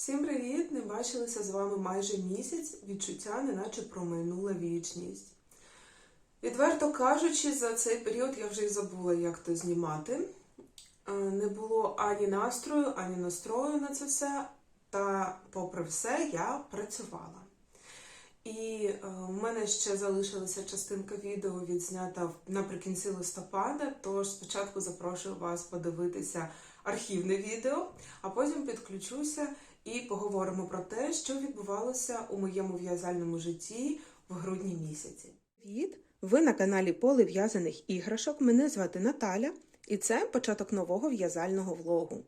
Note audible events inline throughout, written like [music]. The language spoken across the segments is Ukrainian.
Всім привіт! Не бачилися з вами майже місяць. Відчуття, неначе промайнула вічність. Відверто кажучи, за цей період я вже й забула, як то знімати. Е, Не було ані настрою, ані настрою на це все. Та, попри все, я працювала. І е, у мене ще залишилася частинка відео відзнята наприкінці листопада. Тож спочатку запрошую вас подивитися архівне відео, а потім підключуся і поговоримо про те, що відбувалося у моєму в'язальному житті в грудні місяці. Привіт! Ви на каналі Поле в'язаних іграшок. Мене звати Наталя, і це початок нового в'язального влогу.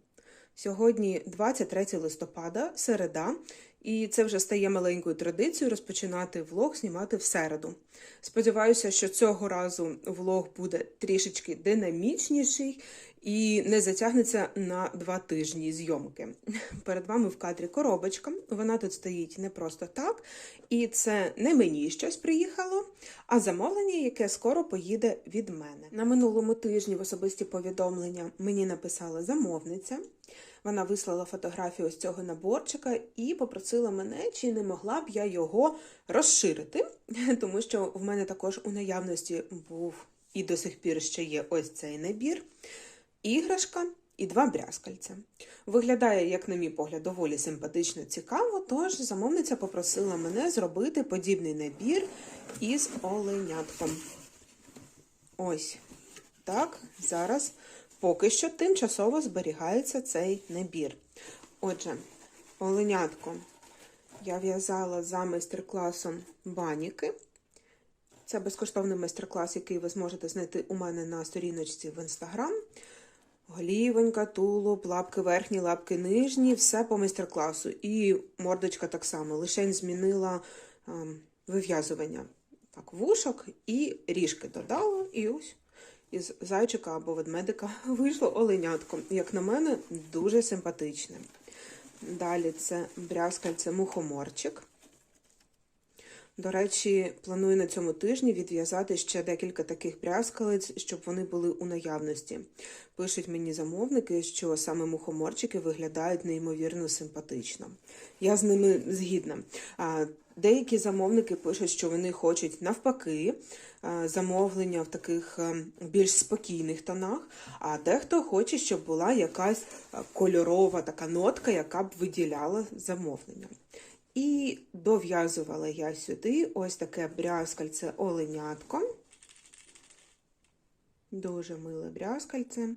Сьогодні 23 листопада, середа, і це вже стає маленькою традицією розпочинати влог знімати в середу. Сподіваюся, що цього разу влог буде трішечки динамічніший і не затягнеться на два тижні зйомки. [laughs] Перед вами в кадрі коробочка. Вона тут стоїть не просто так, і це не мені щось приїхало, а замовлення, яке скоро поїде від мене. На минулому тижні в особисті повідомлення мені написала замовниця. Вона вислала фотографію ось цього наборчика і попросила мене, чи не могла б я його розширити, [laughs] тому що в мене також у наявності був і до сих пір ще є ось цей набір, іграшка і два брязкальця. Виглядає, як на мій погляд, доволі симпатично цікаво, тож замовниця попросила мене зробити подібний набір із оленятком. Ось так, зараз поки що тимчасово зберігається цей набір. Отже, оленятко я в'язала за майстер-класом баніки. Це безкоштовний майстер-клас, який ви зможете знайти у мене на сторіночці в інстаграм. Голівонька, тулуб, лапки верхні, лапки нижні, все по майстер-класу. І мордочка так само. Лишень змінила ем, вив'язування так, вушок і ріжки додала. І ось із зайчика або ведмедика [laughs] вийшло оленятко. Як на мене, дуже симпатичне. Далі це брязкальце мухоморчик. До речі, планую на цьому тижні відв'язати ще декілька таких брязкалець, щоб вони були у наявності. Пишуть мені замовники, що саме мухоморчики виглядають неймовірно симпатично. Я з ними згідна. Деякі замовники пишуть, що вони хочуть навпаки замовлення в таких більш спокійних тонах, а дехто хоче, щоб була якась кольорова така нотка, яка б виділяла замовлення. Дов'язувала я сюди ось таке брязкальце оленятко. Дуже миле брязкальце.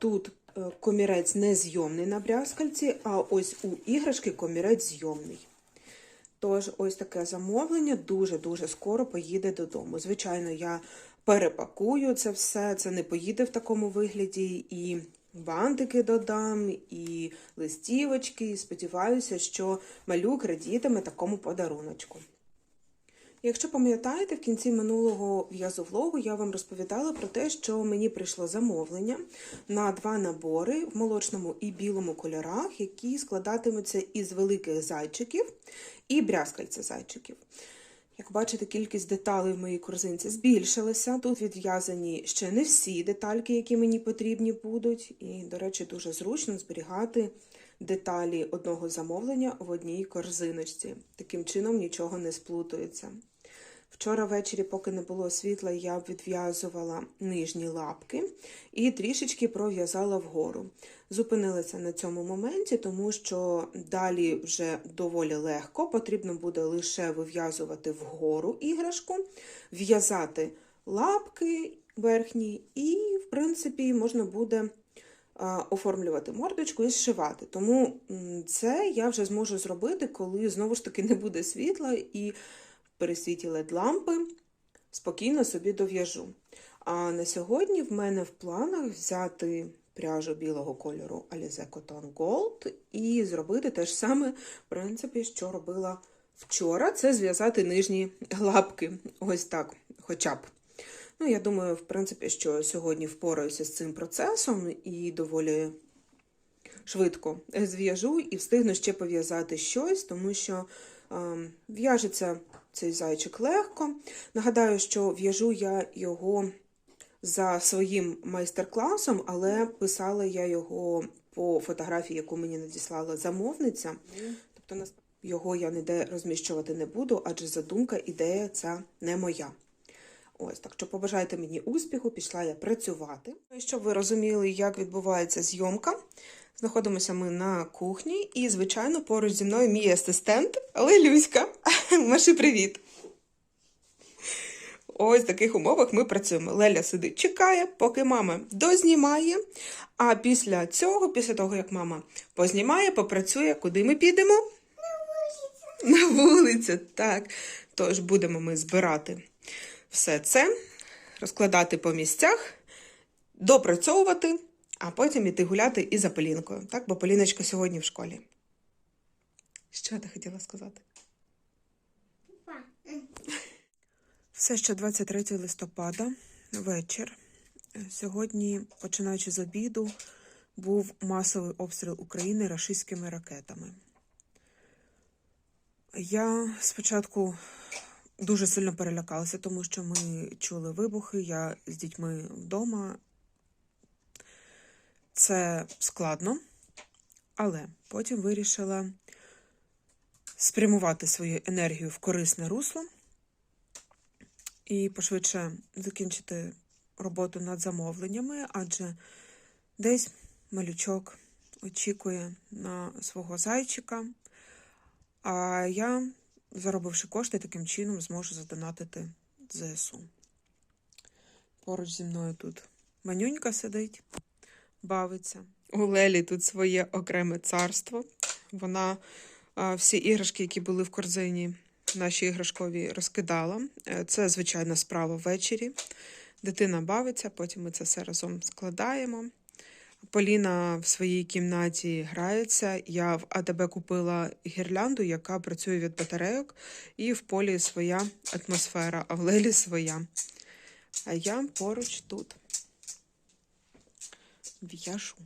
Тут е, комірець не зйомний на брязкальці, а ось у іграшки комірець зйомний. Тож, ось таке замовлення дуже-дуже скоро поїде додому. Звичайно, я перепакую це все, це не поїде в такому вигляді. І бантики додам, і листівочки. І сподіваюся, що малюк радітиме такому подаруночку. Якщо пам'ятаєте, в кінці минулого в'язовлогу я вам розповідала про те, що мені прийшло замовлення на два набори в молочному і білому кольорах, які складатимуться із великих зайчиків і брязкальця зайчиків. Як бачите, кількість деталей в моїй корзинці збільшилася. Тут відв'язані ще не всі детальки, які мені потрібні будуть. І, до речі, дуже зручно зберігати деталі одного замовлення в одній корзиночці. Таким чином нічого не сплутується. Вчора ввечері, поки не було світла, я відв'язувала нижні лапки і трішечки пров'язала вгору. Зупинилася на цьому моменті, тому що далі вже доволі легко, потрібно буде лише вив'язувати вгору іграшку, в'язати лапки верхні, і, в принципі, можна буде оформлювати мордочку і зшивати. Тому це я вже зможу зробити, коли знову ж таки не буде світла і при світі led лампи спокійно собі дов'яжу. А на сьогодні в мене в планах взяти пряжу білого кольору Alize Cotton Gold і зробити те ж саме, в принципі, що робила вчора. Це зв'язати нижні лапки. Ось так, хоча б. Ну, я думаю, в принципі, що сьогодні впораюся з цим процесом і доволі швидко зв'яжу і встигну ще пов'язати щось, тому що ем, в'яжеться цей зайчик легко. Нагадаю, що в'яжу я його за своїм майстер-класом, але писала я його по фотографії, яку мені надіслала замовниця. Тобто його я ніде розміщувати не буду, адже задумка, ідея ця не моя. Ось так що побажайте мені успіху, пішла я працювати. Щоб ви розуміли, як відбувається зйомка, знаходимося ми на кухні, і, звичайно, поруч зі мною мій асистент Лелюська. [laughs] Маши, привіт! Ось в таких умовах ми працюємо. Леля сидить, чекає, поки мама дознімає. А після цього, після того, як мама познімає, попрацює, куди ми підемо? На вулицю, так. Тож будемо ми збирати все це, розкладати по місцях, допрацьовувати, а потім іти гуляти і за Полінкою. Так, бо Поліночка сьогодні в школі. Що ти хотіла сказати? Все ще 23 листопада, вечір. Сьогодні, починаючи з обіду, був масовий обстріл України рашистськими ракетами. Я спочатку дуже сильно перелякалася, тому що ми чули вибухи, я з дітьми вдома. Це складно, але потім вирішила спрямувати свою енергію в корисне русло і пошвидше закінчити роботу над замовленнями, адже десь малючок очікує на свого зайчика. А я, заробивши кошти, таким чином зможу задонатити ЗСУ. Поруч зі мною тут манюнька сидить, бавиться. У Лелі тут своє окреме царство. Вона всі іграшки, які були в корзині, наші іграшкові розкидала. Е, Це звичайна справа ввечері. Дитина бавиться, потім ми це все разом складаємо. Поліна в своїй кімнаті грається. Я в АТБ купила гірлянду, яка працює від батарейок, і в полі своя атмосфера, а в Лелі своя. А я поруч тут в'яжу.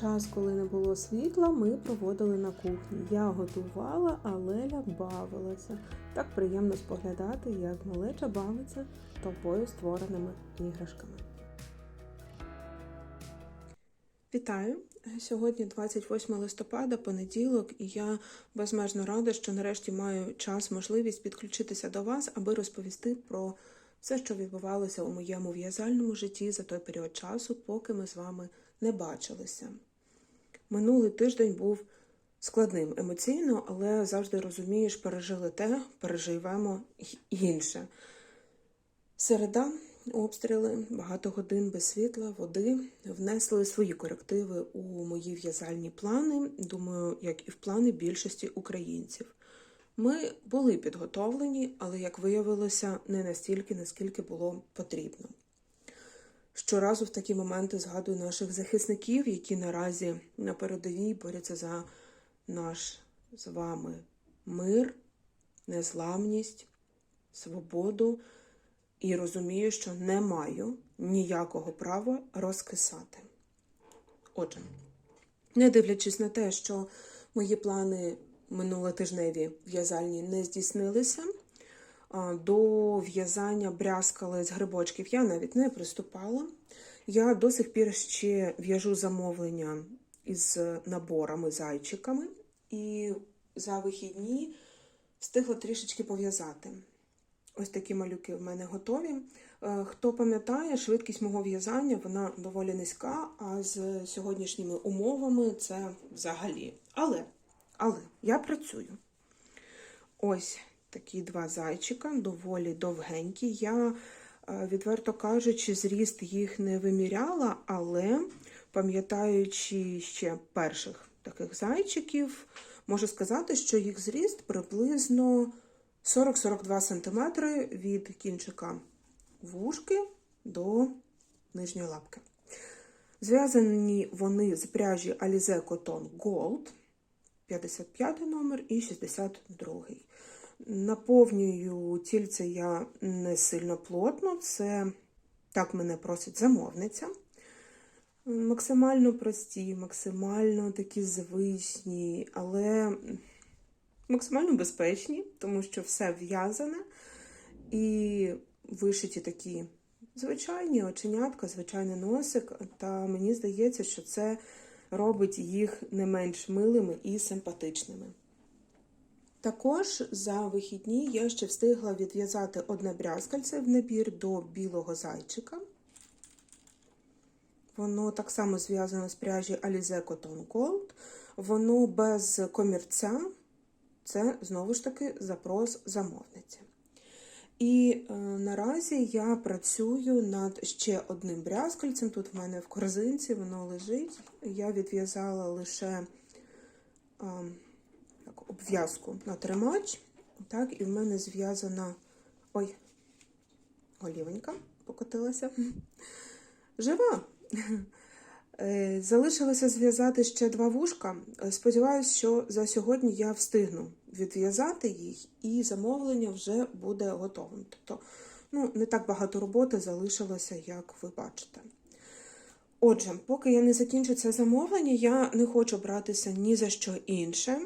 Час, коли не було світла, ми проводили на кухні. Я готувала, а Леля бавилася. Так приємно споглядати, як малеча бавиться тобою створеними іграшками. Вітаю! Сьогодні 28 листопада, понеділок, і я безмежно рада, що нарешті маю час, можливість підключитися до вас, аби розповісти про все, що відбувалося у моєму в'язальному житті за той період часу, поки ми з вами не бачилися. Минулий тиждень був складним емоційно, але завжди розумієш, пережили те, переживемо інше. Середа, обстріли, багато годин без світла, води внесли свої корективи у мої в'язальні плани, думаю, як і в плани більшості українців. Ми були підготовлені, але, як виявилося, не настільки, наскільки було потрібно. Щоразу в такі моменти згадую наших захисників, які наразі на передовій борються за наш з вами мир, незламність, свободу, і розумію, що не маю ніякого права розкисати. Отже, не дивлячись на те, що мої плани минулотижневі в'язальні не здійснилися, до в'язання брязкали з грибочків я навіть не приступала. Я до сих пір ще в'яжу замовлення із наборами зайчиками, і за вихідні встигла трішечки пов'язати. Ось такі малюки в мене готові. Е, Хто пам'ятає, швидкість мого в'язання вона доволі низька, а з сьогоднішніми умовами це взагалі. Але, але я працюю. Ось такі два зайчика, доволі довгенькі. Я, е, відверто кажучи, зріст їх не виміряла, але пам'ятаючи ще перших таких зайчиків, можу сказати, що їх зріст приблизно 40-42 см від кінчика вушки до нижньої лапки. Зв'язані вони з пряжі Alize Cotton Gold, 55 номер і 62. Наповнюю тільце я не сильно плотно, це так мене просить замовниця. Максимально прості, максимально такі звичні, але максимально безпечні, тому що все в'язане і вишиті такі Звичайні оченятка, звичайний носик, та мені здається, що це робить їх не менш милими і симпатичними. Також за вихідні я ще встигла відв'язати одне брязкальце в набір до білого зайчика. Воно так само зв'язано з пряжі Alize Cotton Gold. Воно без комірця. Це знову ж таки запрос замовниці. І е, наразі я працюю над ще одним брязкальцем. Тут в мене в корзинці воно лежить. Я відв'язала лише е, обв'язку на тримач. Так, і в мене зв'язана. Ой, олівенька покотилася. Жива. Е, Залишилося зв'язати ще два вушка. Е, Сподіваюсь, що за сьогодні я встигну відв'язати їх, і замовлення вже буде готовим. Тобто, ну, не так багато роботи залишилося, як ви бачите. Отже, поки я не закінчу це замовлення, я не хочу братися ні за що інше.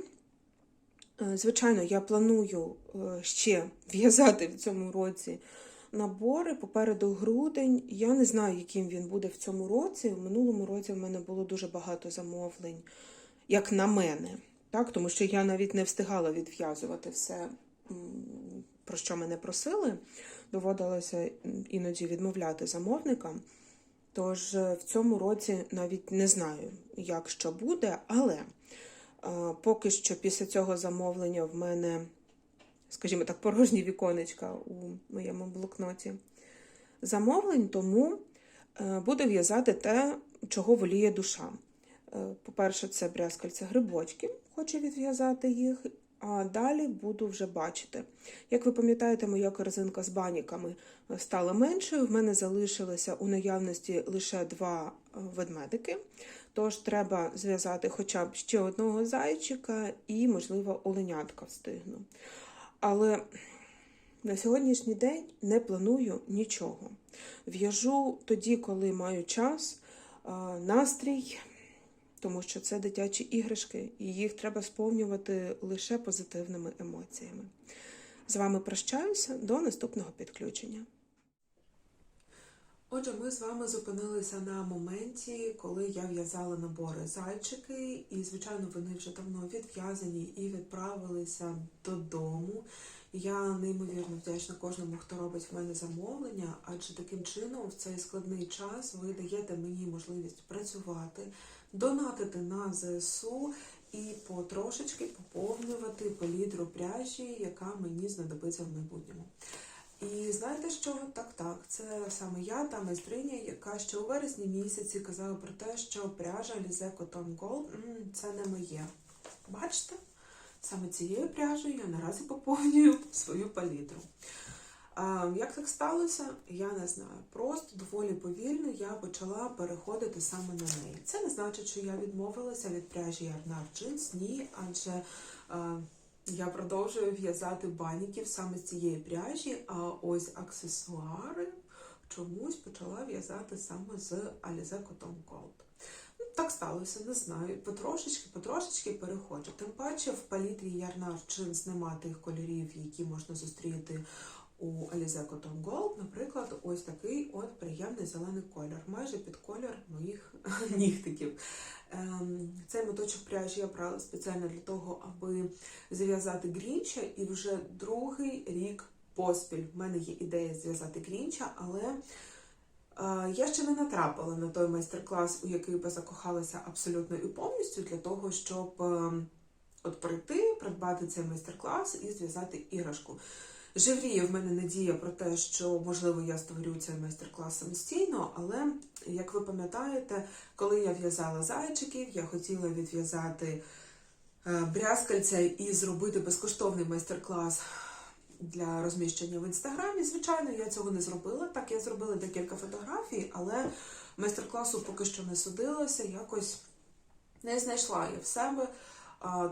Е, Звичайно, я планую е, ще в'язати в цьому році набори. Попереду грудень. Я не знаю, яким він буде в цьому році. В минулому році в мене було дуже багато замовлень, як на мене. Так? Тому що я навіть не встигала відв'язувати все, про що мене просили. Доводилося іноді відмовляти замовникам. Тож е, в цьому році навіть не знаю, як що буде, але е, поки що після цього замовлення в мене, скажімо так, порожні віконечка у моєму блокноті замовлень, тому е, буду в'язати те, чого воліє душа. Е, По-перше, це брязкальце грибочки, хочу відв'язати їх, а далі буду вже бачити. Як ви пам'ятаєте, моя корзинка з баніками стала меншою. В мене залишилося у наявності лише два е, ведмедики. Тож треба зв'язати хоча б ще одного зайчика і, можливо, оленятка встигну. Але на сьогоднішній день не планую нічого. В'яжу тоді, коли маю час, е, настрій, тому що це дитячі іграшки, і їх треба сповнювати лише позитивними емоціями. З вами прощаюся до наступного підключення. Отже, ми з вами зупинилися на моменті, коли я в'язала набори зайчики, і, звичайно, вони вже давно відв'язані і відправилися додому. Я неймовірно вдячна кожному, хто робить в мене замовлення, адже таким чином в цей складний час ви даєте мені можливість працювати, донатити на ЗСУ і потрошечки поповнювати палітру пряжі, яка мені знадобиться в майбутньому. І знаєте що? Так, так, це саме я, та майстриня, яка ще у вересні місяці казала про те, що пряжа Alize Cotton Gold це не моє. Бачите? Саме цією пряжею я наразі поповнюю свою палітру. Як так сталося, я не знаю. Просто доволі повільно я почала переходити саме на неї. Це не значить, що я відмовилася від пряжі Ярнар Jeans, ні, адже я продовжую в'язати баніків саме з цієї пряжі, а ось аксесуари чомусь почала в'язати саме з Alize Cotton Gold. Так сталося, не знаю. Потрошечки, потрошечки переходжу. Тим паче в палітрі Ярнар Jeans нема тих кольорів, які можна зустріти у Alize Cotton Gold. Наприклад, ось такий от приємний зелений колір, майже під колір моїх [laughs] нігтиків. Ем, Цей моточок пряжі я брала спеціально для того, аби зв'язати грінча, і вже другий рік поспіль. В мене є ідея зв'язати грінча, але я ще не натрапила на той майстер-клас, у який би закохалася абсолютно і повністю для того, щоб е, от прийти, придбати цей майстер-клас і зв'язати іграшку. Живріє в мене надія про те, що можливо я створю цей майстер-клас самостійно, але як ви пам'ятаєте, коли я в'язала зайчиків, я хотіла відв'язати е, брязкальця і зробити безкоштовний майстер-клас для розміщення в інстаграмі. Звичайно, я цього не зробила. Так, я зробила декілька фотографій, але майстер-класу поки що не судилося, якось не знайшла я в себе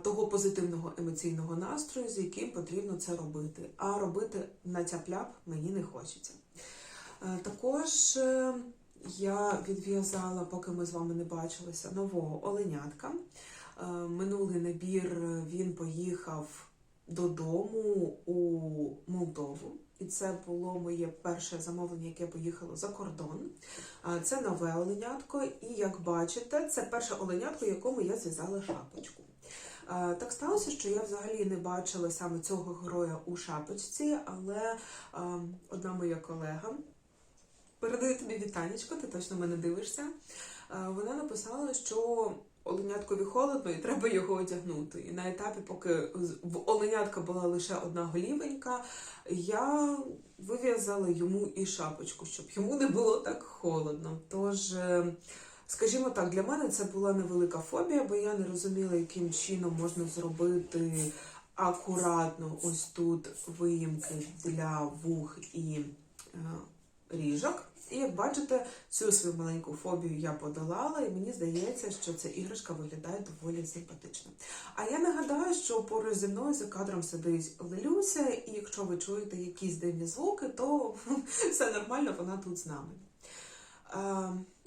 того позитивного емоційного настрою, з яким потрібно це робити. А робити на цяп-ляп мені не хочеться. Е, Також е, я відв'язала, поки ми з вами не бачилися, нового оленятка. Е, Минулий набір він поїхав додому у Молдову. І це було моє перше замовлення, яке поїхало за кордон. Це нове оленятко, і як бачите, це перше оленятко, якому я зв'язала шапочку. Так сталося, що я взагалі не бачила саме цього героя у шапочці, але одна моя колега передаю тобі вітанечко, ти точно мене дивишся. Вона написала, що оленяткові холодно і треба його одягнути. І на етапі, поки в оленятка була лише одна голівенька, я вив'язала йому і шапочку, щоб йому не було так холодно. Тож, е, скажімо так, для мене це була невелика фобія, бо я не розуміла, яким чином можна зробити акуратно ось тут виїмки для вух і е, ріжок. І як бачите, цю свою маленьку фобію я подолала, і мені здається, що ця іграшка виглядає доволі симпатично. А я нагадаю, що поруч зі мною за кадром сидить Лелюся, і якщо ви чуєте якісь дивні звуки, то [laughs] все нормально, вона тут з нами.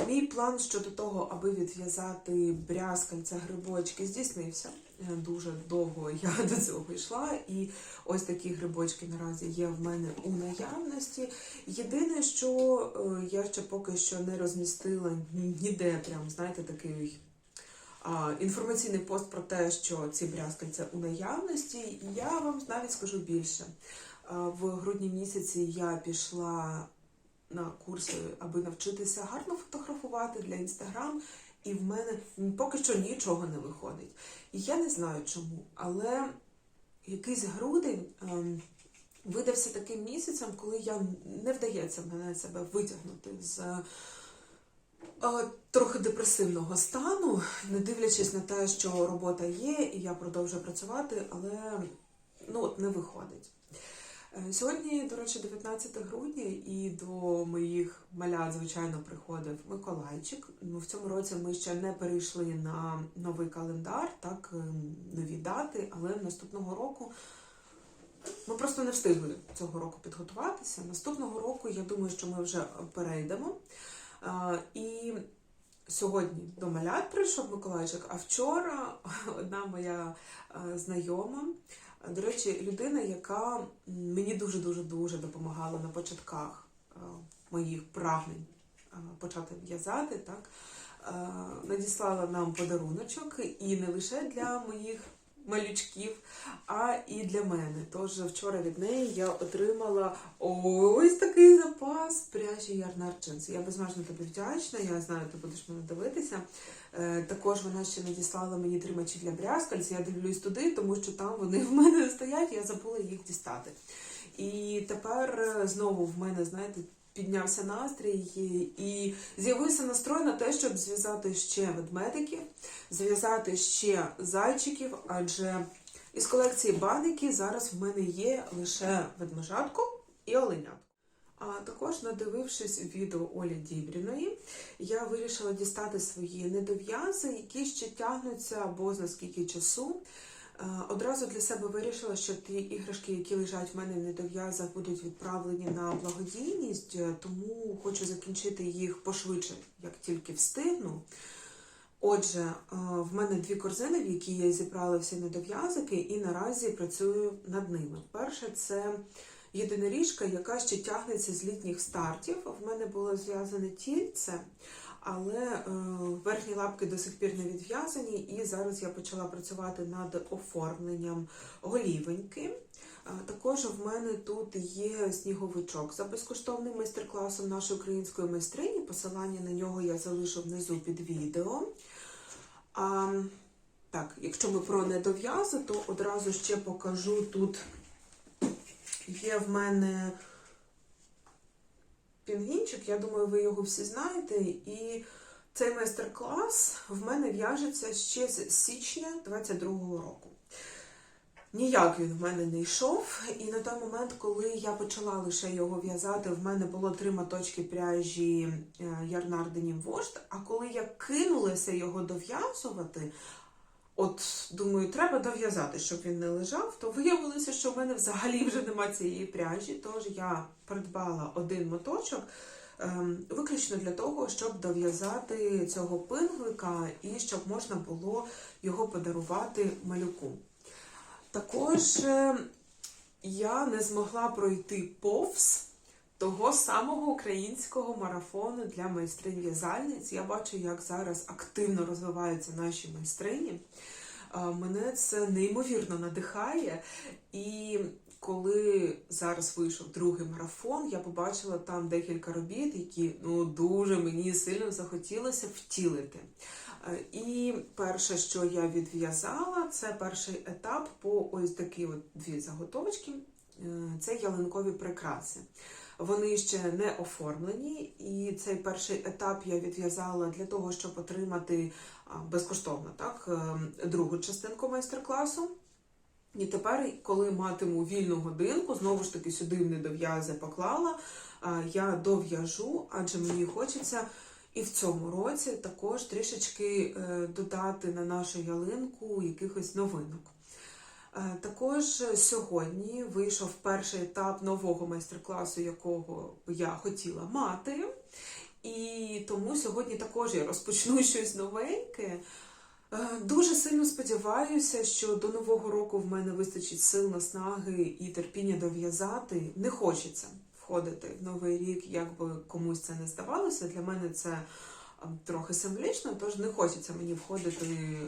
Мій план щодо того, аби відв'язати брязкальця грибочки, здійснився. Е, Дуже довго я [laughs] до цього йшла, і ось такі грибочки наразі є в мене у наявності. Єдине, що е, я ще поки що не розмістила ніде, прям знаєте, такий інформаційний пост про те, що ці брязкальця у наявності. І я вам навіть скажу більше. А, В грудні місяці я пішла на курси, аби навчитися гарно фотографувати для інстаграм, і в мене поки що нічого не виходить. І я не знаю чому, але якийсь грудень ем, видався таким місяцем, коли я не вдається мене себе витягнути з е, трохи депресивного стану, не дивлячись на те, що робота є, і я продовжую працювати, але ну от не виходить. Е, Сьогодні, до речі, 19 грудня, і до моїх малят, звичайно, приходив Миколайчик. Ну, В цьому році ми ще не перейшли на новий календар, так, ем, нові дати, але наступного року ми просто не встигли цього року підготуватися. Наступного року, я думаю, що ми вже перейдемо. Е, І сьогодні до малят прийшов Миколайчик, а вчора [laughs] одна моя е, знайома. До речі, людина, яка мені дуже-дуже дуже допомагала на початках е, моїх прагнень е, почати в'язати, так, е, надіслала нам подаруночок і не лише для моїх малючків, а і для мене. Тож вчора від неї я отримала ось такий запас пряжі Ярнар Джинс. Я безмежно тобі вдячна, я знаю, ти будеш мене дивитися. Е, Також вона ще надіслала мені тримачі для брязкальця. Я дивлюсь туди, тому що там вони в мене стоять, я забула їх дістати. І тепер е, знову в мене, знаєте, піднявся настрій і з'явився настрой на те, щоб зв'язати ще ведмедиків, зв'язати ще зайчиків, адже із колекції баники зараз в мене є лише ведмежатко і оленятко. А також, надивившись відео Олі Дібріної, я вирішила дістати свої недов'язи, які ще тягнуться або за скільки часу. Е, Одразу для себе вирішила, що ті іграшки, які лежать в мене в недов'язах, будуть відправлені на благодійність, е, тому хочу закінчити їх пошвидше, як тільки встигну. Отже, е, в мене дві корзини, в які я зібрала всі недов'язики, і наразі працюю над ними. Перше це єдиноріжка, яка ще тягнеться з літніх стартів. В мене було зв'язане тільце, але е, верхні лапки до сих пір не відв'язані, і зараз я почала працювати над оформленням голівеньки. Е, Також в мене тут є сніговичок за безкоштовним майстер-класом нашої української майстрині. Посилання на нього я залишу внизу під відео. А, так, якщо ми про недов'язи, то одразу ще покажу тут. Є в мене пінгвінчик, я думаю, ви його всі знаєте. І цей майстер-клас в мене в'яжеться ще з січня 22-го року. Ніяк він в мене не йшов, і на той момент, коли я почала лише його в'язати, в мене було три моточки пряжі е, Ярнар Вожд, а коли я кинулася його дов'язувати, от думаю, треба дов'язати, щоб він не лежав, то виявилося, що в мене взагалі вже нема цієї пряжі, тож я придбала один моточок. ем, Виключно для того, щоб дов'язати цього пингвика і щоб можна було його подарувати малюку. Також е, я не змогла пройти повз того самого українського марафону для майстринь в'язальниць. Я бачу, як зараз активно розвиваються наші майстрині. Мене це неймовірно надихає. І коли зараз вийшов другий марафон, я побачила там декілька робіт, які ну дуже мені сильно захотілося втілити. І перше, що я відв'язала, це перший етап по ось такі от дві заготовочки. Е, Це ялинкові прикраси. Вони ще не оформлені, і цей перший етап я відв'язала для того, щоб отримати безкоштовно так, е, другу частинку майстер-класу. І тепер, коли матиму вільну годинку, знову ж таки сюди в недов'язи поклала, я дов'яжу, адже мені хочеться і в цьому році також трішечки е, додати на нашу ялинку якихось новинок. Е, Також сьогодні вийшов перший етап нового майстер-класу, якого я хотіла мати. І тому сьогодні також я розпочну [laughs] щось новеньке. Е, Дуже сильно сподіваюся, що до нового року в мене вистачить сил, наснаги і терпіння дов'язати. Не хочеться входити в новий рік, як би комусь це не здавалося. Для мене це е, трохи символічно, тож не хочеться мені входити, е,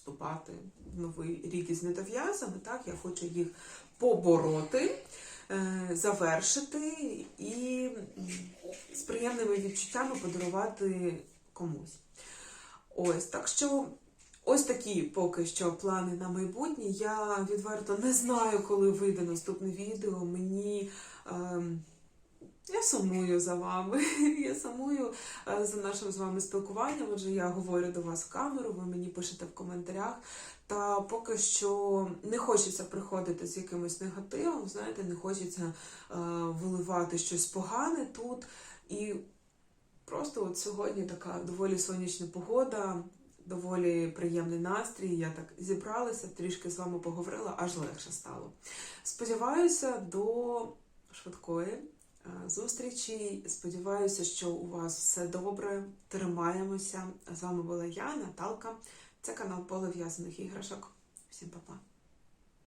вступати в новий рік із недов'язами. Так, я хочу їх побороти, е, завершити і з приємними відчуттями подарувати комусь. Ось так що. Ось такі поки що плани на майбутнє. Я відверто не знаю, коли вийде наступне відео. Мені ем, я сумую за вами. [laughs] Я сумую е, за нашим з вами спілкуванням. Отже, я говорю до вас в камеру, ви мені пишете в коментарях. Та поки що не хочеться приходити з якимось негативом, знаєте, не хочеться е, виливати щось погане тут. І просто от сьогодні така доволі сонячна погода, доволі приємний настрій. Я так зібралася, трішки з вами поговорила, аж легше стало. Сподіваюся, до швидкої е, зустрічі. Сподіваюся, що у вас все добре. Тримаємося. З вами була я, Наталка. Це канал Поле в'язаних іграшок. Всім па-па.